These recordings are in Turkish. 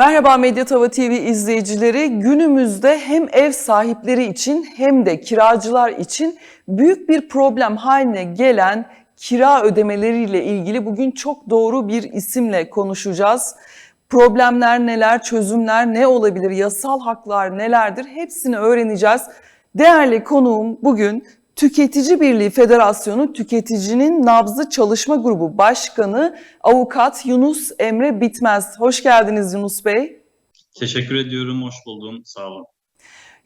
Merhaba Medyatava TV izleyicileri. Günümüzde hem ev sahipleri için hem de kiracılar için büyük bir problem haline gelen kira ödemeleriyle ilgili bugün çok doğru bir isimle konuşacağız. Problemler neler, çözümler ne olabilir, yasal haklar nelerdir hepsini öğreneceğiz. Değerli konuğum bugün Tüketici Birliği Federasyonu Tüketicinin Nabzı Çalışma Grubu Başkanı Avukat Yunus Emre Bitmez. Hoş geldiniz Yunus Bey. Teşekkür ediyorum, hoş buldum. Sağ olun.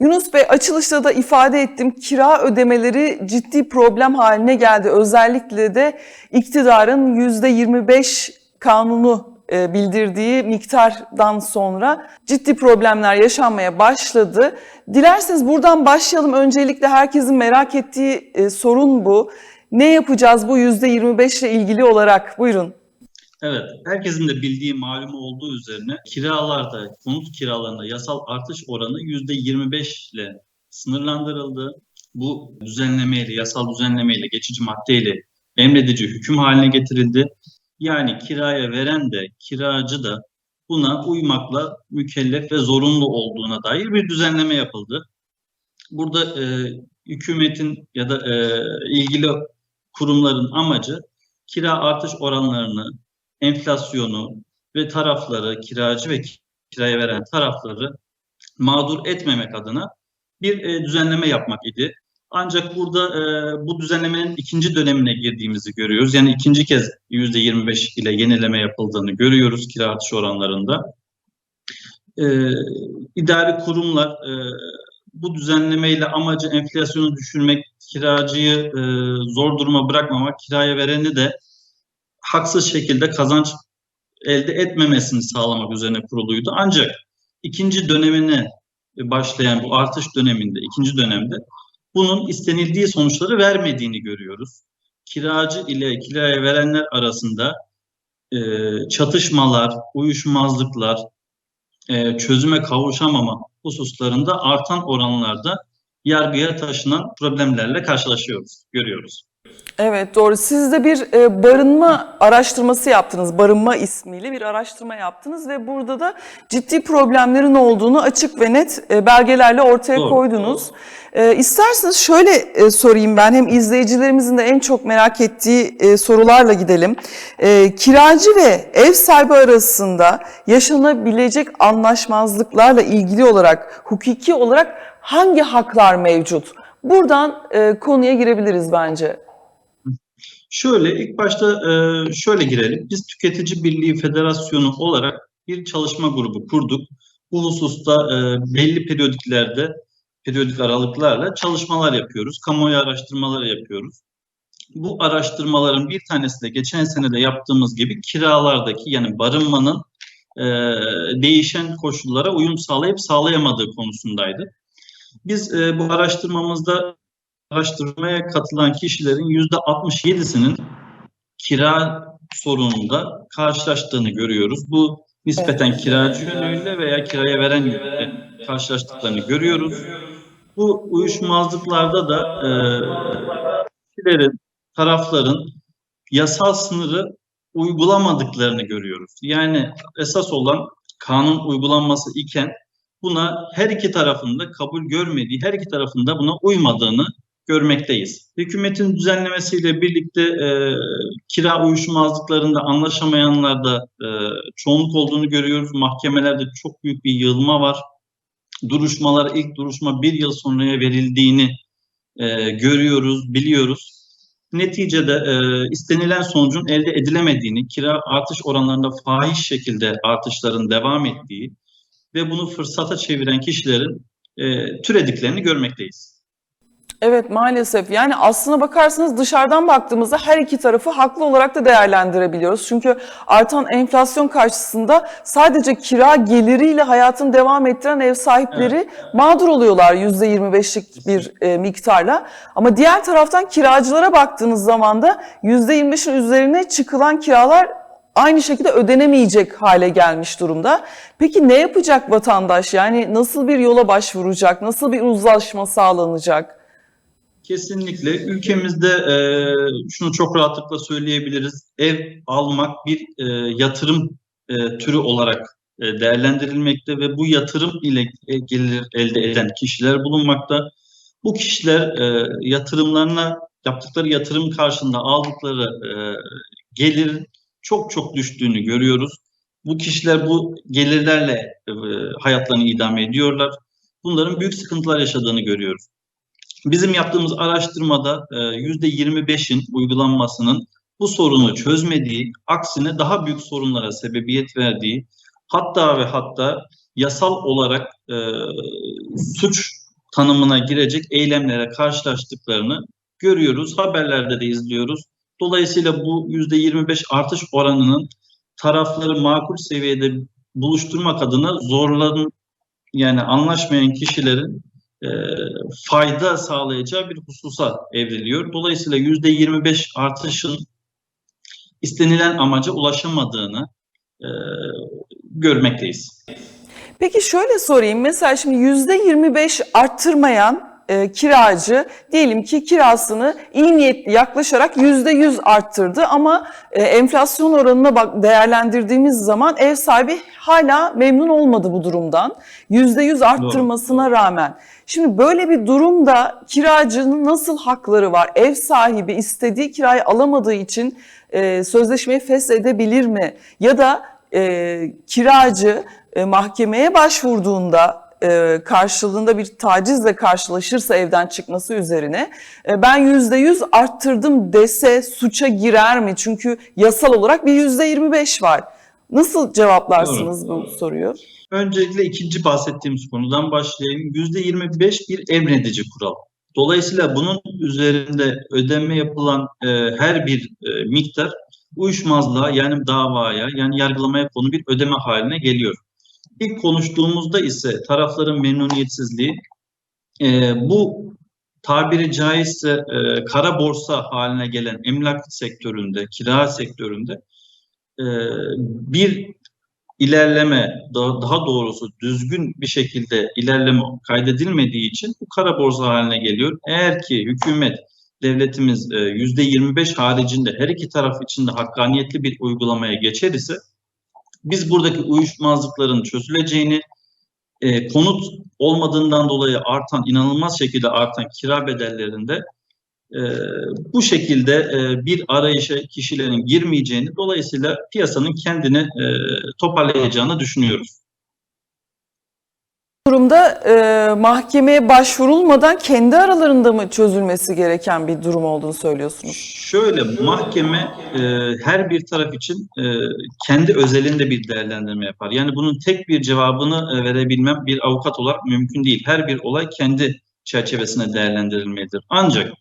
Yunus Bey açılışta da ifade ettim kira ödemeleri ciddi problem haline geldi. Özellikle de iktidarın %25 kanunu bildirdiği miktardan sonra ciddi problemler yaşanmaya başladı. Dilerseniz buradan başlayalım. Öncelikle herkesin merak ettiği e, sorun bu. Ne yapacağız bu %25 ile ilgili olarak? Buyurun. Evet, herkesin de bildiği malum olduğu üzerine kiralarda, konut kiralarında yasal artış oranı %25 ile sınırlandırıldı. Bu düzenlemeyle, yasal düzenlemeyle, geçici maddeyle emredici hüküm haline getirildi. Yani kiraya veren de, kiracı da buna uymakla mükellef ve zorunlu olduğuna dair bir düzenleme yapıldı. Burada e, hükümetin ya da e, ilgili kurumların amacı kira artış oranlarını, enflasyonu ve tarafları, kiracı ve kiraya veren tarafları mağdur etmemek adına bir e, düzenleme yapmak idi. Ancak burada e, bu düzenlemenin ikinci dönemine girdiğimizi görüyoruz. Yani ikinci kez %25 ile yenileme yapıldığını görüyoruz kira artış oranlarında. E, idari kurumlar e, bu düzenlemeyle amacı enflasyonu düşürmek, kiracıyı e, zor duruma bırakmamak, kiraya vereni de haksız şekilde kazanç elde etmemesini sağlamak üzerine kuruluydu. Ancak ikinci dönemine başlayan bu artış döneminde, ikinci dönemde bunun istenildiği sonuçları vermediğini görüyoruz. Kiracı ile kiraya verenler arasında e, çatışmalar, uyuşmazlıklar, e, çözüme kavuşamama hususlarında artan oranlarda yargıya taşınan problemlerle karşılaşıyoruz, görüyoruz. Evet doğru. Siz de bir e, barınma araştırması yaptınız. Barınma ismiyle bir araştırma yaptınız ve burada da ciddi problemlerin olduğunu açık ve net e, belgelerle ortaya Doğru, koydunuz. E, isterseniz şöyle e, sorayım ben hem izleyicilerimizin de en çok merak ettiği e, sorularla gidelim. E, kiracı ve ev sahibi arasında yaşanabilecek anlaşmazlıklarla ilgili olarak hukuki olarak hangi haklar mevcut? Buradan e, konuya girebiliriz bence. Şöyle ilk başta e, şöyle girelim. Biz Tüketici Birliği Federasyonu olarak bir çalışma grubu kurduk. Bu hususta e, belli periyodiklerde, periyodik aralıklarla çalışmalar yapıyoruz. Kamuoyu araştırmaları yapıyoruz. Bu araştırmaların bir tanesi de geçen sene de yaptığımız gibi kiralardaki yani barınmanın e, değişen koşullara uyum sağlayıp sağlayamadığı konusundaydı. Biz bu araştırmamızda araştırmaya katılan kişilerin yüzde 67'sinin kira sorununda karşılaştığını görüyoruz. Bu nispeten kiracı yönüyle veya kiraya veren yönüyle karşılaştıklarını görüyoruz. Bu uyuşmazlıklarda da e, kişilerin, tarafların yasal sınırı uygulamadıklarını görüyoruz. Yani esas olan kanun uygulanması iken buna her iki tarafında kabul görmediği, her iki tarafında buna uymadığını görmekteyiz. Hükümetin düzenlemesiyle birlikte e, kira uyuşmazlıklarında anlaşamayanlarda e, çoğunluk olduğunu görüyoruz. Mahkemelerde çok büyük bir yığılma var. Duruşmalar ilk duruşma bir yıl sonraya verildiğini e, görüyoruz, biliyoruz. Neticede e, istenilen sonucun elde edilemediğini, kira artış oranlarında fahiş şekilde artışların devam ettiği ve bunu fırsata çeviren kişilerin e, türediklerini görmekteyiz. Evet maalesef yani aslına bakarsanız dışarıdan baktığımızda her iki tarafı haklı olarak da değerlendirebiliyoruz. Çünkü artan enflasyon karşısında sadece kira geliriyle hayatını devam ettiren ev sahipleri Evet. mağdur oluyorlar %25'lik bir e, miktarla. Ama diğer taraftan kiracılara baktığınız zaman da %25'in üzerine çıkılan kiralar aynı şekilde ödenemeyecek hale gelmiş durumda. Peki ne yapacak vatandaş? Yani nasıl bir yola başvuracak? Nasıl bir uzlaşma sağlanacak? Kesinlikle ülkemizde e, şunu çok rahatlıkla söyleyebiliriz. Ev almak bir e, yatırım e, türü olarak e, değerlendirilmekte ve bu yatırım ile e, gelir elde eden kişiler bulunmakta. Bu kişiler e, yatırımlarına yaptıkları yatırım karşılığında aldıkları e, gelir çok çok düştüğünü görüyoruz. Bu kişiler bu gelirlerle e, hayatlarını idame ediyorlar. Bunların büyük sıkıntılar yaşadığını görüyoruz. Bizim yaptığımız araştırmada e, %25'in uygulanmasının bu sorunu çözmediği, aksine daha büyük sorunlara sebebiyet verdiği, hatta ve hatta yasal olarak e, suç tanımına girecek eylemlere karşılaştıklarını görüyoruz. Haberlerde de izliyoruz. Dolayısıyla bu %25 artış oranının tarafları makul seviyede buluşturmak adına zorlan yani anlaşmayan kişilerin e, fayda sağlayacağı bir hususa evriliyor. Dolayısıyla %25 artışın istenilen amaca ulaşamadığını e, görmekteyiz. Peki şöyle sorayım. Mesela şimdi %25 arttırmayan e, kiracı diyelim ki kirasını iyi niyetli yaklaşarak %100 arttırdı ama e, enflasyon oranına bak değerlendirdiğimiz zaman ev sahibi hala memnun olmadı bu durumdan. %100 arttırmasına rağmen. Şimdi böyle bir durumda kiracının nasıl hakları var? Ev sahibi istediği kirayı alamadığı için e, sözleşmeyi feshedebilir mi? Ya da e, kiracı e, mahkemeye başvurduğunda e, karşılığında bir tacizle karşılaşırsa evden çıkması üzerine e, ben yüzde yüz arttırdım dese suça girer mi? Çünkü yasal olarak bir yüzde yirmi beş var. Nasıl cevaplarsınız bu soruyu? Öncelikle ikinci bahsettiğimiz konudan başlayayım. %25 bir emredici kural. Dolayısıyla bunun üzerinde ödeme yapılan e, her bir e, miktar uyuşmazlığa yani davaya yani yargılamaya konu bir ödeme haline geliyor. İlk konuştuğumuzda ise tarafların memnuniyetsizliği e, bu tabiri caizse e, kara borsa haline gelen emlak sektöründe, kira sektöründe e, bir ilerleme, daha doğrusu düzgün bir şekilde ilerleme kaydedilmediği için bu kara borsa haline geliyor. Eğer ki hükümet, devletimiz %25 haricinde her iki taraf için de hakkaniyetli bir uygulamaya geçer ise biz buradaki uyuşmazlıkların çözüleceğini, e, konut olmadığından dolayı artan, inanılmaz şekilde artan kira bedellerinde e, bu şekilde e, bir arayışa kişilerin girmeyeceğini, dolayısıyla piyasanın kendini e, toparlayacağını düşünüyoruz. Durumda e, mahkemeye başvurulmadan kendi aralarında mı çözülmesi gereken bir durum olduğunu söylüyorsunuz? Şöyle mahkeme e, her bir taraf için e, kendi özelinde bir değerlendirme yapar. Yani bunun tek bir cevabını e, verebilmem bir avukat olarak mümkün değil. Her bir olay kendi çerçevesine değerlendirilmelidir. Ancak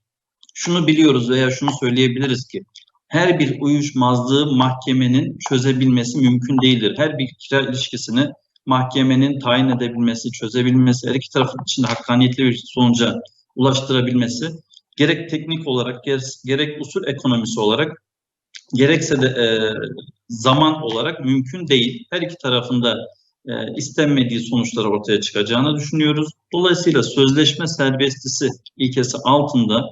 şunu biliyoruz veya şunu söyleyebiliriz ki her bir uyuşmazlığı mahkemenin çözebilmesi mümkün değildir. Her bir kira ilişkisini mahkemenin tayin edebilmesi, çözebilmesi, her iki tarafın içinde hakkaniyetli bir sonuca ulaştırabilmesi gerek teknik olarak gerek usul ekonomisi olarak gerekse de e, zaman olarak mümkün değil. Her iki tarafında e, istenmediği sonuçlar ortaya çıkacağını düşünüyoruz. Dolayısıyla sözleşme serbestisi ilkesi altında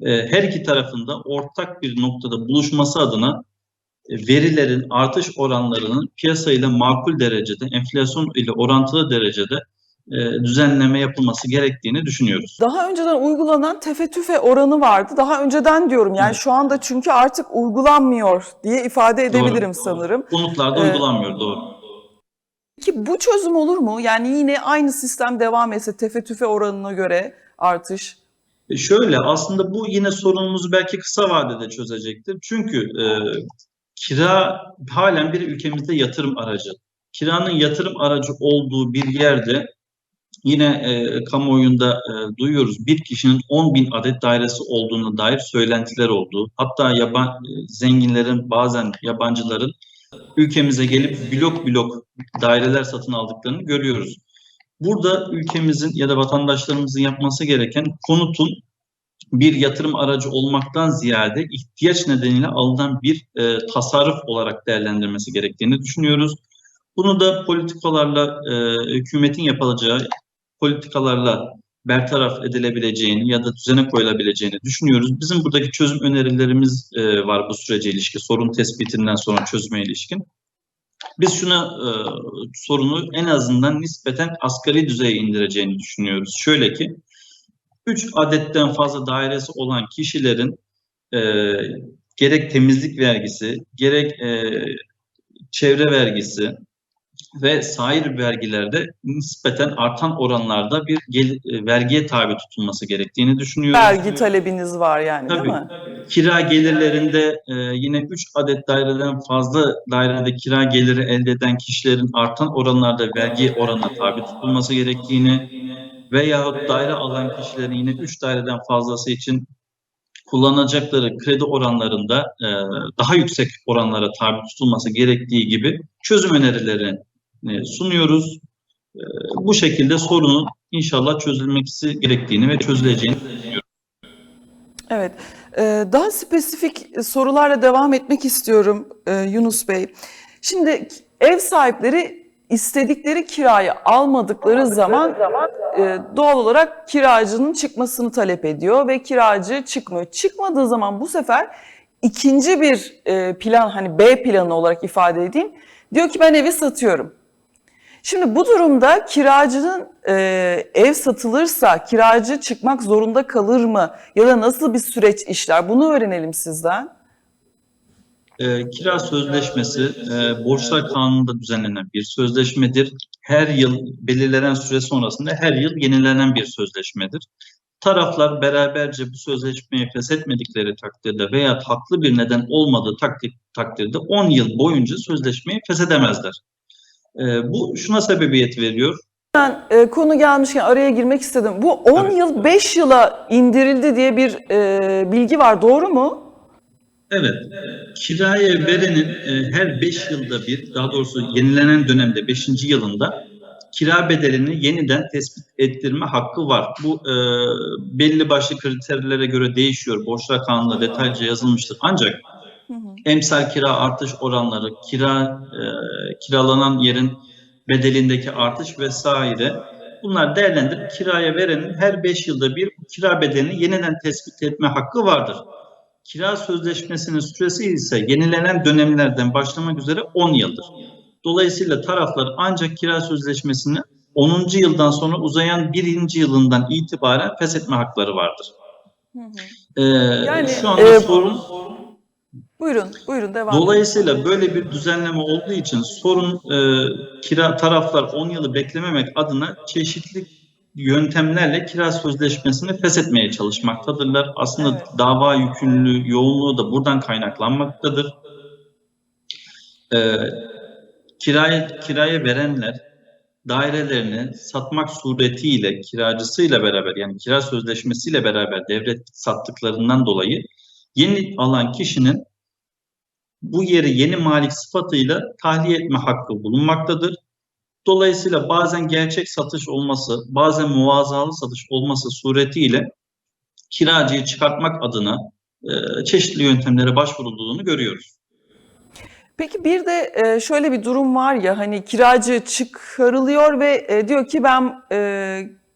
e, her iki tarafında ortak bir noktada buluşması adına verilerin artış oranlarının piyasayla makul derecede, enflasyon ile orantılı derecede e, düzenleme yapılması gerektiğini düşünüyoruz. Daha önceden uygulanan tefe tüfe oranı vardı. Daha önceden diyorum yani Evet. şu anda çünkü artık uygulanmıyor diye ifade edebilirim Doğru. sanırım. Konutlarda Ee, uygulanmıyor doğru. Peki bu çözüm olur mu? Yani yine aynı sistem devam etse tefe tüfe oranına göre artış. E şöyle aslında bu yine sorunumuzu belki kısa vadede çözecektir. Çünkü e, kira halen bir ülkemizde yatırım aracı. Kiranın yatırım aracı olduğu bir yerde yine e, kamuoyunda e, duyuyoruz bir kişinin 10 bin adet dairesi olduğuna dair söylentiler olduğu. Hatta yaban, e, zenginlerin bazen yabancıların ülkemize gelip blok blok daireler satın aldıklarını görüyoruz. Burada ülkemizin ya da vatandaşlarımızın yapması gereken konutun bir yatırım aracı olmaktan ziyade ihtiyaç nedeniyle alınan bir e, tasarruf olarak değerlendirmesi gerektiğini düşünüyoruz. Bunu da politikalarla e, hükümetin yapılacağı politikalarla bertaraf edilebileceğini ya da düzene koyulabileceğini düşünüyoruz. Bizim buradaki çözüm önerilerimiz e, var bu sürece ilişkin, sorun tespitinden sonra çözüme ilişkin. Biz şuna e, sorunu en azından nispeten asgari düzeye indireceğini düşünüyoruz. Şöyle ki 3 adetten fazla dairesi olan kişilerin e, gerek temizlik vergisi, gerek e, çevre vergisi ve sair vergilerde nispeten artan oranlarda bir gel- e, vergiye tabi tutulması gerektiğini düşünüyoruz. Vergi talebiniz var yani Tabii. değil mi? Kira gelirlerinde e, yine 3 adet daireden fazla dairede kira geliri elde eden kişilerin artan oranlarda vergi oranına tabi tutulması gerektiğini veyahut daire alan kişilerin yine 3 daireden fazlası için kullanacakları kredi oranlarında e, daha yüksek oranlara tabi tutulması gerektiği gibi çözüm önerilerini e, sunuyoruz. E, bu şekilde sorunun inşallah çözülmesi gerektiğini ve çözüleceğini Evet. Ee, Daha spesifik sorularla devam etmek istiyorum e, Yunus Bey. Şimdi ev sahipleri istedikleri kirayı almadıkları zaman e, doğal olarak kiracının çıkmasını talep ediyor ve kiracı çıkmıyor. Çıkmadığı zaman bu sefer ikinci bir e, plan hani B planı olarak ifade edeyim. Diyor ki ben evi satıyorum. Şimdi bu durumda kiracının e, ev satılırsa kiracı çıkmak zorunda kalır mı? Ya da nasıl bir süreç işler? Bunu öğrenelim sizden. E, kira sözleşmesi e, borçlar kanununda düzenlenen bir sözleşmedir. Her yıl belirlenen süre sonrasında her yıl yenilenen bir sözleşmedir. Taraflar beraberce bu sözleşmeyi feshetmedikleri takdirde veya haklı bir neden olmadığı takdir, takdirde 10 yıl boyunca sözleşmeyi feshedemezler. E, bu şuna sebebiyet veriyor. Ben e, konu gelmişken araya girmek istedim. Bu 10 Tabii. yıl 5 yıla indirildi diye bir e, bilgi var. Doğru mu? Evet, kiraya verenin e, her 5 yılda bir, daha doğrusu yenilenen dönemde 5. yılında kira bedelini yeniden tespit ettirme hakkı var. Bu e, belli başlı kriterlere göre değişiyor. Borçlar kanununda detaylıca yazılmıştır. Ancak emsal kira artış oranları, kira e, kiralanan yerin bedelindeki artış vesaire bunlar değerlendirip kiraya verenin her 5 yılda bir kira bedelini yeniden tespit etme hakkı vardır. Kira sözleşmesinin süresi ise yenilenen dönemlerden başlamak üzere 10 yıldır. Dolayısıyla taraflar ancak kira sözleşmesini 10. yıldan sonra uzayan 1. yılından itibaren feshetme hakları vardır. Ee, Yani, şu anda e, sorun Buyurun, buyurun devam edin. Dolayısıyla böyle bir düzenleme olduğu için sorun e, kira taraflar 10 yılı beklememek adına çeşitli yöntemlerle kira sözleşmesini feshetmeye çalışmaktadırlar. Aslında Evet. dava yükümlülüğü, yoğunluğu da buradan kaynaklanmaktadır. E, kiraya, kiraya verenler dairelerini satmak suretiyle kiracısıyla beraber yani kira sözleşmesiyle beraber devret sattıklarından dolayı yeni alan kişinin bu yeri yeni malik sıfatıyla tahliye etme hakkı bulunmaktadır. Dolayısıyla bazen gerçek satış olması, bazen muvazalı satış olması suretiyle kiracıyı çıkartmak adına e, çeşitli yöntemlere başvurulduğunu görüyoruz. Peki bir de e, şöyle bir durum var ya hani kiracı çıkarılıyor ve e, diyor ki ben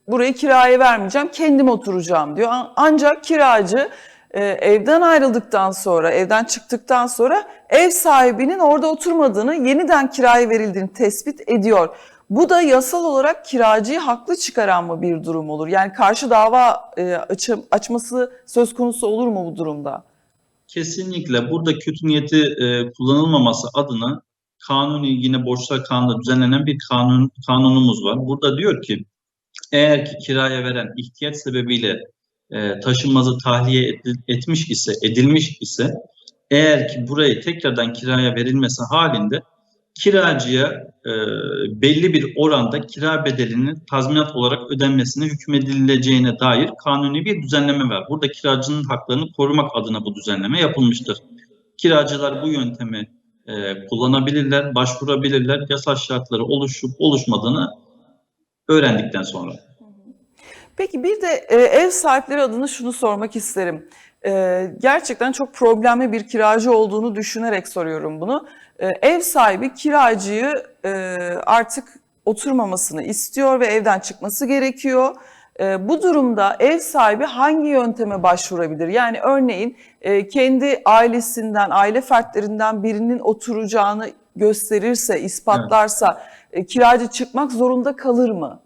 burayı kiraya vermeyeceğim kendim oturacağım diyor. An- Ancak kiracı e, evden ayrıldıktan sonra evden çıktıktan sonra ev sahibinin orada oturmadığını yeniden kiraya verildiğini tespit ediyor. Bu da yasal olarak kiracıyı haklı çıkaran mı bir durum olur? Yani karşı dava e, açması söz konusu olur mu bu durumda? Kesinlikle burada kötü niyeti e, kullanılmaması adına kanuni yine borçlar kanunda düzenlenen bir kanun kanunumuz var. Burada diyor ki eğer ki kiraya veren ihtiyaç sebebiyle e, taşınmazı tahliye et- etmiş ise, edilmiş ise eğer ki burayı tekrardan kiraya verilmesi halinde kiracıya e, belli bir oranda kira bedelinin tazminat olarak ödenmesine hükmedileceğine dair kanuni bir düzenleme var. Burada kiracının haklarını korumak adına bu düzenleme yapılmıştır. Kiracılar bu yöntemi e, kullanabilirler, başvurabilirler. Yasal şartları oluşup oluşmadığını öğrendikten sonra. Peki bir de e, ev sahipleri adına şunu sormak isterim. E, gerçekten çok problemli bir kiracı olduğunu düşünerek soruyorum bunu. E, ev sahibi kiracıyı e, artık oturmamasını istiyor ve evden çıkması gerekiyor. E, bu durumda ev sahibi hangi yönteme başvurabilir? Yani örneğin e, kendi ailesinden, aile fertlerinden birinin oturacağını gösterirse, ispatlarsa e, kiracı çıkmak zorunda kalır mı?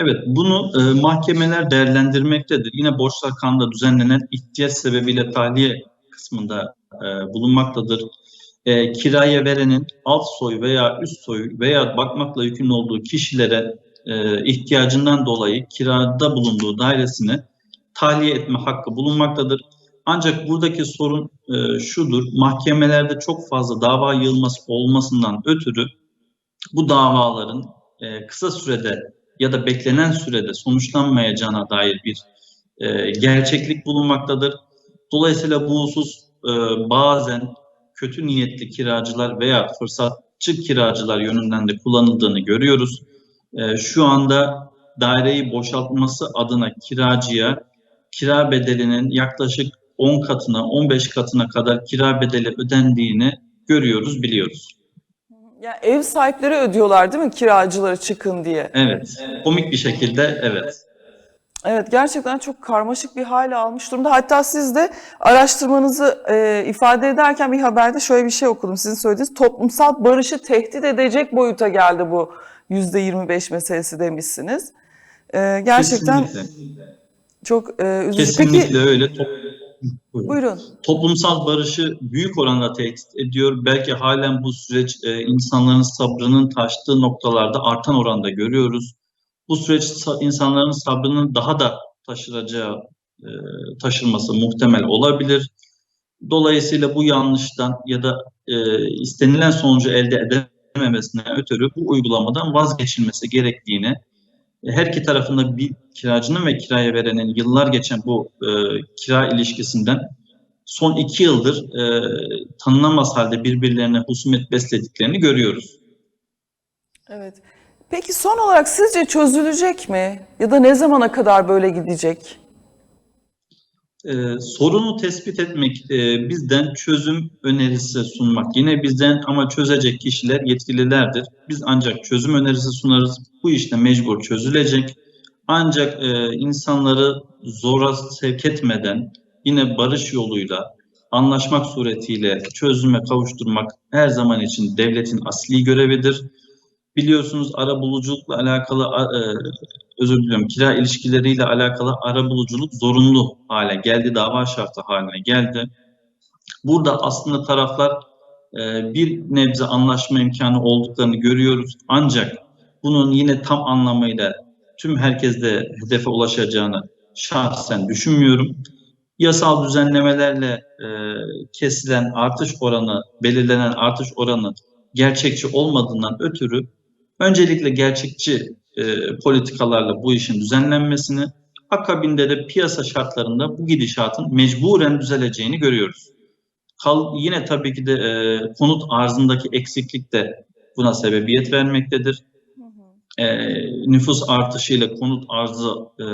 Evet, bunu e, mahkemeler değerlendirmektedir. Yine borçlar kanunda düzenlenen ihtiyaç sebebiyle tahliye kısmında e, bulunmaktadır. E, kiraya verenin alt soy veya üst soy veya bakmakla yükümlü olduğu kişilere e, ihtiyacından dolayı kirada bulunduğu dairesini tahliye etme hakkı bulunmaktadır. Ancak buradaki sorun e, şudur, mahkemelerde çok fazla dava yığılması olmasından ötürü bu davaların e, kısa sürede ya da beklenen sürede sonuçlanmayacağına dair bir e, gerçeklik bulunmaktadır. Dolayısıyla bu husus e, bazen kötü niyetli kiracılar veya fırsatçı kiracılar yönünden de kullanıldığını görüyoruz. E, şu anda daireyi boşaltması adına kiracıya kira bedelinin yaklaşık 10 katına, 15 katına kadar kira bedeli ödendiğini görüyoruz, biliyoruz. Ya ev sahipleri ödüyorlar değil mi kiracıları çıkın diye? Evet, komik bir şekilde evet. Evet gerçekten çok karmaşık bir hale almış durumda. Hatta siz de araştırmanızı e, ifade ederken bir haberde şöyle bir şey okudum. Sizin söylediğiniz toplumsal barışı tehdit edecek boyuta geldi bu %25 meselesi demişsiniz. E, gerçekten Kesinlikle, çok e, üzücü. kesinlikle Peki öyle. Top- Buyurun. buyurun. toplumsal barışı büyük oranda tehdit ediyor. Belki halen bu süreç e, insanların sabrının taştığı noktalarda artan oranda görüyoruz. Bu süreç sa- insanların sabrının daha da taşıracağı, e, taşırması muhtemel olabilir. Dolayısıyla bu yanlıştan ya da e, istenilen sonucu elde edememesine ötürü bu uygulamadan vazgeçilmesi gerektiğini her iki tarafında bir kiracının ve kiraya verenin yıllar geçen bu e, kira ilişkisinden son iki yıldır e, tanınamaz halde birbirlerine husumet beslediklerini görüyoruz. Evet. Peki son olarak sizce çözülecek mi? Ya da ne zamana kadar böyle gidecek? E, sorunu tespit etmek, e, bizden çözüm önerisi sunmak. Yine bizden ama çözecek kişiler yetkililerdir. Biz ancak çözüm önerisi sunarız. Bu işte mecbur çözülecek. Ancak e, insanları zora sevk etmeden yine barış yoluyla anlaşmak suretiyle çözüme kavuşturmak her zaman için devletin asli görevidir. Biliyorsunuz ara buluculukla alakalı e, özür diliyorum kira ilişkileriyle alakalı ara buluculuk zorunlu hale geldi, dava şartı haline geldi. Burada aslında taraflar e, bir nebze anlaşma imkanı olduklarını görüyoruz. Ancak bunun yine tam anlamıyla tüm herkeste hedefe ulaşacağını şahsen düşünmüyorum. Yasal düzenlemelerle e, kesilen artış oranı, belirlenen artış oranı gerçekçi olmadığından ötürü öncelikle gerçekçi e, politikalarla bu işin düzenlenmesini, akabinde de piyasa şartlarında bu gidişatın mecburen düzeleceğini görüyoruz. Kal, yine tabii ki de e, konut arzındaki eksiklik de buna sebebiyet vermektedir. E, nüfus artışıyla konut arzı e,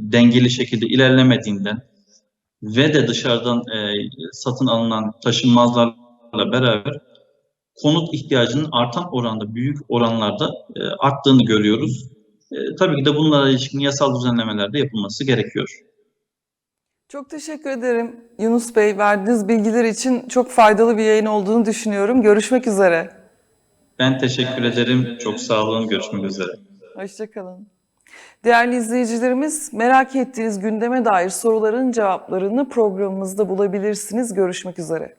dengeli şekilde ilerlemediğinden ve de dışarıdan e, satın alınan taşınmazlarla beraber konut ihtiyacının artan oranda, büyük oranlarda e, arttığını görüyoruz. E, tabii ki de bunlara ilişkin yasal düzenlemeler de yapılması gerekiyor. Çok teşekkür ederim Yunus Bey. Verdiğiniz bilgiler için çok faydalı bir yayın olduğunu düşünüyorum. Görüşmek üzere. Ben teşekkür ederim. Çok sağ olun. Görüşmek üzere. Hoşçakalın. Değerli izleyicilerimiz, merak ettiğiniz gündeme dair soruların cevaplarını programımızda bulabilirsiniz. Görüşmek üzere.